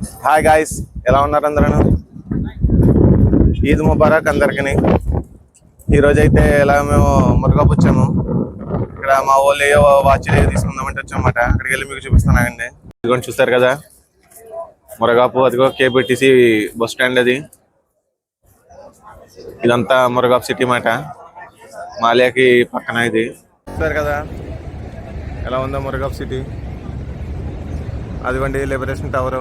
Hi guys ఎలా ఉన్నారు అందరూ? ఈద్ ముబారక్ అందరికీ. ఈరోజు అయితే ఇలా మేము మురగాపు వచ్చాము. ఇక్కడ మా వాళ్ళు ఏ వాచ్ తీసుకుందామంటే వచ్చామన్నమాట. అక్కడికి వెళ్ళి మీకు చూపిస్తానండి ఇదిగోండి చూస్తారు కదా మురగాపు అదిగో కేబిటిసి బస్ స్టాండ్ అది. ఇదంతా మురగాపు సిటీ మాట మాలియాకి పక్కన ఇది. చూస్తారు కదా ఎలా ఉందో మురగాపు సిటీ. అదిగోండి లిబరేషన్ టవర్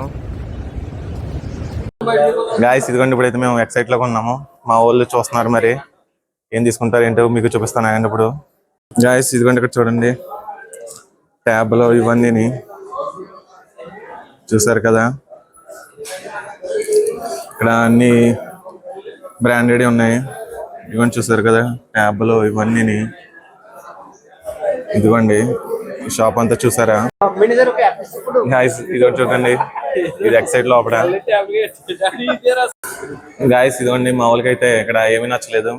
గాయస్ ఇదిగోండి ఇప్పుడైతే మేము ఎక్సైట్లో ఉన్నాము. మా వాళ్ళు చూస్తున్నారు మరి. ఏం తీసుకుంటారు ఏంటో మీకు చూపిస్తాను ఆయన ఇప్పుడు. గాయస్ ఇదిగోండి ఇక్కడ చూడండి. ట్యాబ్లో ఇవన్నీ చూసారు కదా? ఇక్కడ అన్ని బ్రాండెడ్ ఉన్నాయి. ఇవన్నీ చూసారు కదా? ట్యాబ్లో ఇవన్నీ ఇదిగోండి షాప్ అంతా చూసారా? గాయస్ ఇదిగోండి చూడండి. ఇది ఎక్సైట్ లోపల. గాయస్ ఇదిగోండి మామూలుగా అయితే ఇక్కడ ఏమీ నచ్చలేదు.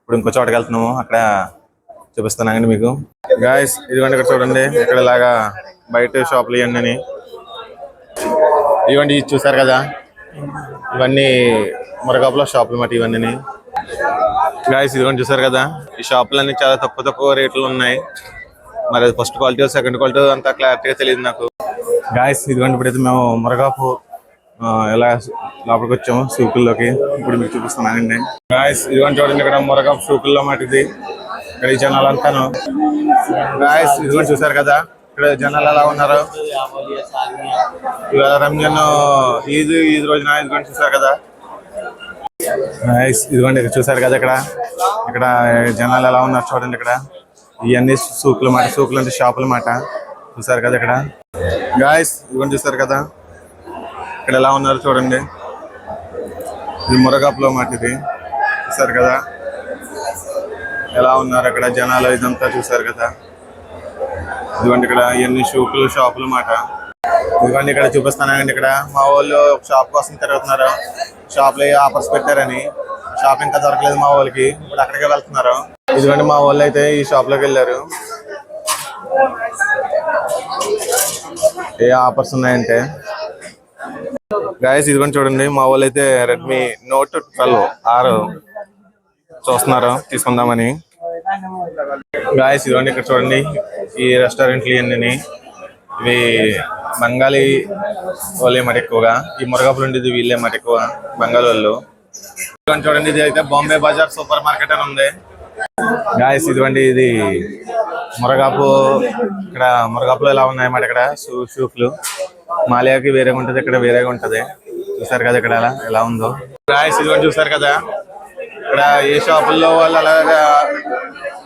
ఇప్పుడు ఇంకో చోటకి వెళ్తున్నాము. అక్కడ చూపిస్తానండి మీకు. గాయస్ ఇదిగోండి ఇక్కడ చూడండి. ఇక్కడ ఇలాగా బయట షాపులు ఇవన్నీ ఇవ్వండి ఇది చూసారు కదా? ఇవన్నీ మురగాపులో షాపులు మాట ఇవన్నీ గాయస్ ఇదిగోండి చూసారు కదా? ఈ షాపులన్నీ చాలా తక్కువ తక్కువ రేట్లు ఉన్నాయి. మరి అది ఫస్ట్ క్వాలిటీ సెకండ్ క్వాలిటీ అంతా క్లారిటీగా తెలియదు నాకు. గాయస్ ఇదిగోండి ఇప్పుడైతే మేము మురగాపు ఎలా లోపలికి వచ్చాము సూకుల్లోకి ఇప్పుడు మీకు చూపిస్తున్నానండి గాయస్ ఇదిగోండి చూడండి ఇక్కడ మురగాపు సూకుల్లో మాట ఇది ఇక్కడ ఈ జనాలు అంతాను. గాయస్ ఇదిగోండి చూసారు కదా? ఇక్కడ జనాలు ఎలా ఉన్నారు? ఇవాళ రంజాన్ ఈద్ ఈద్ రోజున? ఇదిగోండి చూసారు కదా? గాయస్ ఇదిగోండి ఇక్కడ చూసారు కదా ఇక్కడ? ఇక్కడ జనాలు ఎలా ఉన్నారు చూడండి ఇక్కడ. ఇవన్నీ సూకులు మాట సూకులు అంటే షాపులు మాట. చూసారు కదా ఇక్కడ? గాయస్ ఇదిగోండి చూసారు కదా? ఇక్కడ ఎలా ఉన్నారు చూడండి. ఇది మురగాపులో మాట ఇది చూసారు కదా? ఎలా ఉన్నారు అక్కడ జనాలు ఇదంతా చూసారు కదా? ఇదిగోండి ఇక్కడ ఇవన్నీ షూపులు షాపులు మాట. ఇదిగోండి ఇక్కడ చూపిస్తానండి ఇక్కడ. మా వాళ్ళు ఒక షాప్ కోసం తిరుగుతున్నారు. షాప్లో ఆఫర్స్ పెట్టారని. షాప్ ఇంకా దొరకలేదు మా వాళ్ళకి. ఇప్పుడు అక్కడికే వెళ్తున్నారు. ఇదిగోండి మా వాళ్ళు అయితే ఈ షాప్లోకి వెళ్ళారు. ఏ ఆఫర్స్ ఉన్నాయంటే? గాయస్ ఇదిగోండి చూడండి. మా వాళ్ళు అయితే రెడ్మీ నోట్ ట్వెల్వ్ ఆరు చూస్తున్నారు. తీసుకుందామని. గాయస్ ఇదిగోండి ఇక్కడ చూడండి. ఈ రెస్టారెంట్లు ఇవన్నీ ఇవి బెంగాలీ వాళ్ళే మాట ఎక్కువగా. ఈ మురగాపులు ఉండేది వీళ్ళే మాట ఎక్కువ బెంగాల్ వాళ్ళు. ఇదిగోండి చూడండి. ఇది అయితే బాంబే బజార్ సూపర్ మార్కెట్ అని ఉంది. గాయస్ ఇదిగోండి ఇది మురగాపు. ఇక్కడ మురగాపులో ఎలా ఉన్నాయి ఇక్కడ? షూ షూట్లు మాలియాకి వేరేగా ఉంటది ఇక్కడ వేరేగా ఉంటది. చూసారు కదా ఇక్కడ ఎలా ఎలా ఉందో. గాయస్ ఇదిగోండి చూసారు కదా? ఇక్కడ ఏ షాపుల్లో వాళ్ళు అలాగా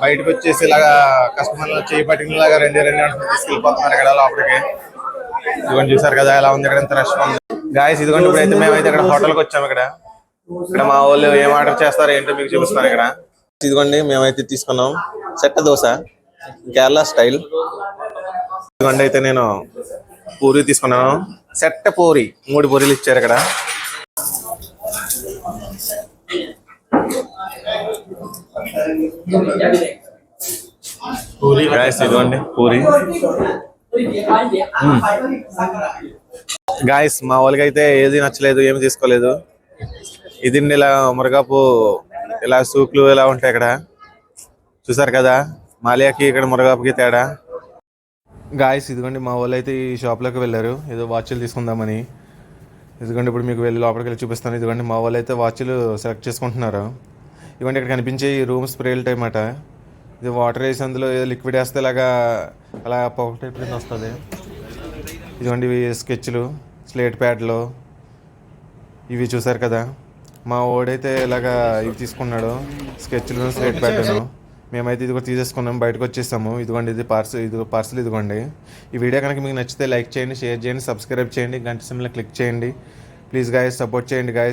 బయటకు వచ్చేసి ఇలాగా కస్టమర్లు చేయి పట్టినలాగా రెండు రెండు గంటలు తీసుకెళ్ళిపోతున్నారు ఇక్కడ లోపలికి. ఇదిగోండి చూసారు కదా ఎలా ఉంది ఇక్కడ? ఎంత రష్ ఉంది. గాయస్ ఇదిగోండి ఇప్పుడైతే మేమైతే ఇక్కడ హోటల్కి వచ్చాము ఇక్కడ. ఇక్కడ మా వాళ్ళు ఏం ఆర్డర్ చేస్తారో ఏంటో మీకు చూపిస్తాను ఇక్కడ. ఇదిగోండి మేమైతే తీసుకున్నాం. Set dosa Kerala style. ఇదిగోండి అయితే నేను పూరి తీసుకున్నాను. సెట్ట పూరి మూడు పూరీలు ఇచ్చారు ఇక్కడ. పూరి గాయస్ ఇదిగోండి పూరి. గాయస్ మా వాళ్ళకి అయితే ఏది నచ్చలేదు ఏమి తీసుకోలేదు. ఇది ఇలా మురగాపు ఇలా సూక్లు ఇలా ఉంటాయి ఇక్కడ? చూసారు కదా? మాలియాకి ఇక్కడ మురగాపుకి తేడా. గాయస్ ఇదిగోండి మా వాళ్ళు అయితే ఈ షాప్లోకి వెళ్ళారు. ఏదో వాచ్లు తీసుకుందామని. ఇదిగోండి ఇప్పుడు మీకు వెళ్ళి లోపలికి వెళ్ళి చూపిస్తాను. ఇదిగోండి మా వాళ్ళు అయితే వాచ్లు సెలెక్ట్ చేసుకుంటున్నారు. ఇదిగోండి ఇక్కడ కనిపించే ఈ రూమ్ స్ప్రేలు టైప్ అన్నమాట. ఇది వాటర్ వేసి అందులో ఏదో లిక్విడ్ వేస్తే ఇలాగా అలా పొగ టైప్ కింద వస్తుంది. ఇదిగోండి ఇవి స్కెచ్లు స్లేట్ ప్యాడ్లు. ఇవి చూసారు కదా? మా ఓడైతే ఇలాగా ఇవి తీసుకున్నాడు స్కెచ్లు స్లేట్ ప్యాడ్ను మేమైతే ఇది కూడా తీసేసుకున్నాం బయటకు వచ్చేసాము. ఇదిగోండి ఇది పార్సల్ ఇది పార్సల్ ఇదిగోండి. ఈ వీడియో కనుక మీకు నచ్చితే లైక్ చేయండి షేర్ చేయండి సబ్స్క్రైబ్ చేయండి గంట సిమ్లో క్లిక్ చేయండి. ప్లీజ్ గాయస్ సపోర్ట్ చేయండి గాయస్.